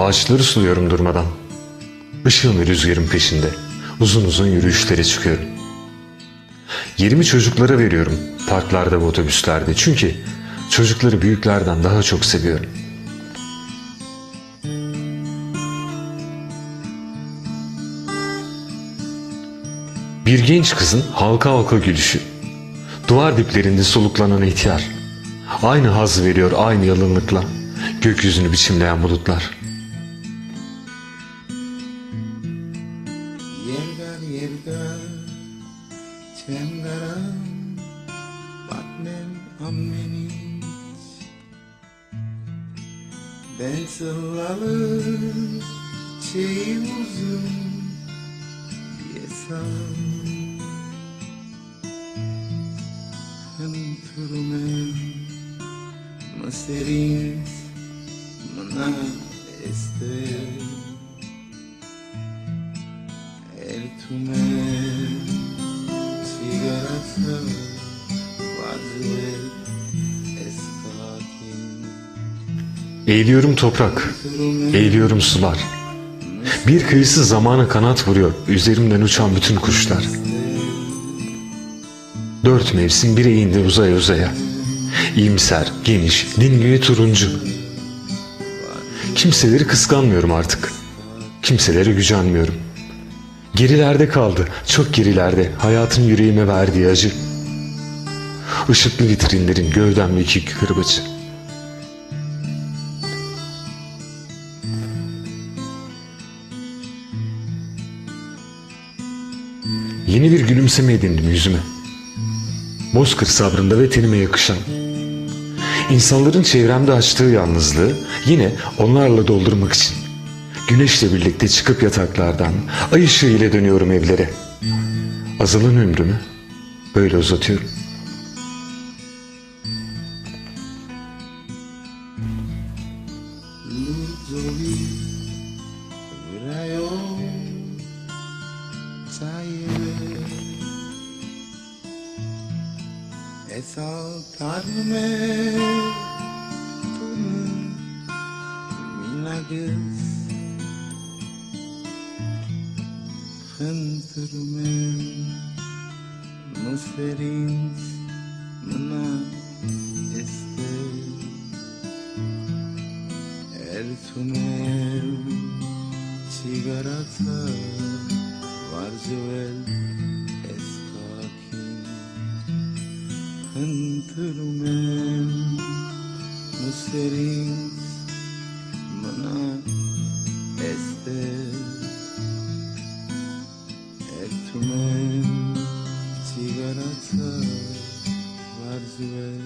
Ağaçları suluyorum durmadan. Işığın rüzgarın peşinde. Uzun uzun yürüyüşlere çıkıyorum. Yerimi çocuklara veriyorum parklarda ve otobüslerde. Çünkü çocukları büyüklerden daha çok seviyorum. Bir genç kızın halka halka gülüşü. Duvar diplerinde soluklanan ihtiyar. Aynı haz veriyor aynı yalınlıkla. Gökyüzünü biçimleyen bulutlar. Çengaram Batmen ammeni Ben sıllalı Çeyi uzun Yesam Hınturumen Maserins Mana Estel El tumen Eğiliyorum toprak, eğiliyorum sular. Bir kıyısı zamana kanat vuruyor, üzerimden uçan bütün kuşlar. Dört mevsim bir eğinde uzaya uzaya. İyimser, geniş, dingin turuncu. Kimseleri kıskanmıyorum artık. Kimselere gücenmiyorum. Gerilerde kaldı, çok gerilerde hayatın yüreğime verdiği acı. Işıklı vitrinlerin gövdemdeki kırbacı. Yeni bir gülümseme edindim yüzüme. Bozkır sabrında ve tenime yakışan. İnsanların çevremde açtığı yalnızlığı yine onlarla doldurmak için. Güneşle birlikte çıkıp yataklardan, ay ışığı ile dönüyorum evlere. Azalan ömrümü böyle uzatıyorum. 나요 사이에 애써 다름에 또는 민나겠 흔들음에 무세린 문화 에스 엘투메 figurața Marjuel Escachin Întârumen Muserins Mâna Este Ertumen Țigarața Marjuel